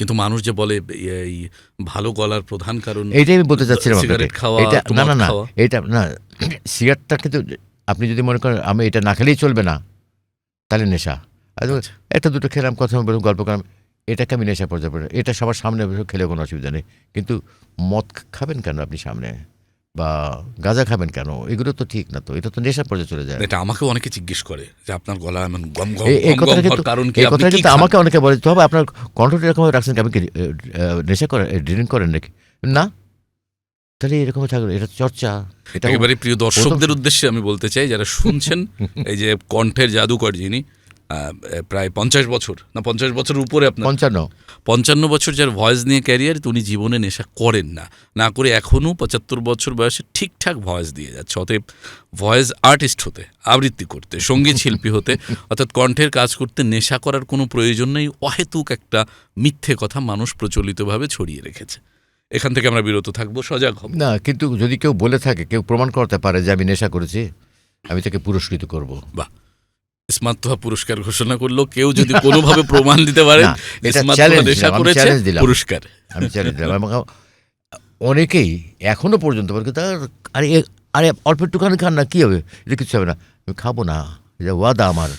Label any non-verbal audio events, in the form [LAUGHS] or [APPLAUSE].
কিন্তু মানুষ যে বলে এই ভালো গলার প্রধান কারণ এইটাই আমি বলতে চাচ্ছিলাম। সিগারেট খাওয়া, না না না এটা না সিগারেটটা কিন্তু আপনি যদি মনে করেন আমি এটা না খেলেই চলবে না তাহলে নেশা আর আচ্ছা। একটা দুটো খেলাম কথা বলুন গল্প করলাম এটাকে আমি নেশা পর্যায়ে এটা সবার সামনে খেলে কোনো অসুবিধা নেই কিন্তু মদ খাবেন কেন আপনি সামনে বা গাঁজা খাবেন কেন? এগুলো তো ঠিক না তো। এটা তো নেশা পর্যায়ে চলে যায়। এটা আমাকে অনেকে জিজ্ঞেস করে যে আপনার গলা এমন গম গম এই- কথাটা কিন্তু কারণ কি? এই কথাটা কিন্তু আমাকে অনেকে বলে তবে আপনার কণ্ঠটা এরকম রাখছেন কি আপনি কি নেশা করেন ড্রিঙ্ক করেন নাকি? না। তাহলে এরকম থাকবে এটা চর্চা। এটা একেবারে প্রিয় দর্শকদের উদ্দেশ্যে আমি বলতে চাই যারা শুনছেন [LAUGHS] এই যে কণ্ঠের জাদুকর যিনি প্রায় পঞ্চাশ বছর না পঞ্চাশ বছর উপরে আপনার। পঞ্চান্ন। পঞ্চান্ন বছর যার ভয়েস নিয়ে ক্যারিয়ার উনি জীবনে নেশা করেন না। না করে এখনও পঁচাত্তর বছর বয়সে ঠিকঠাক ভয়েস দিয়ে যাচ্ছে। অতএব ভয়েস আর্টিস্ট হতে আবৃত্তি করতে সংগীত শিল্পী হতে অর্থাৎ কণ্ঠের কাজ করতে নেশা করার কোনো প্রয়োজন নেই অহেতুক একটা মিথ্যে কথা মানুষ প্রচলিতভাবে ছড়িয়ে রেখেছে। এখান থেকে আমরা বিরত থাকব সজাগ হব। না কিন্তু যদি কেউ বলে থাকে কেউ প্রমাণ করতে পারে যে আমি নেশা করেছি আমি তাকে পুরস্কৃত করব। বাহ। স্মার্ট তোহা পুরস্কার ঘোষণা করল। কেউ যদি কোনোভাবে প্রমাণ দিতে পারে করেছে পুরস্কার। আমি চ্যালেঞ্জ দিলাম। অনেকেই এখনও পর্যন্ত তার আরে আরে অল্প একটুখানি খান না কী হবে? এটা কিছু হবে না। আমি খাব না এটা ওয়াদা আমার।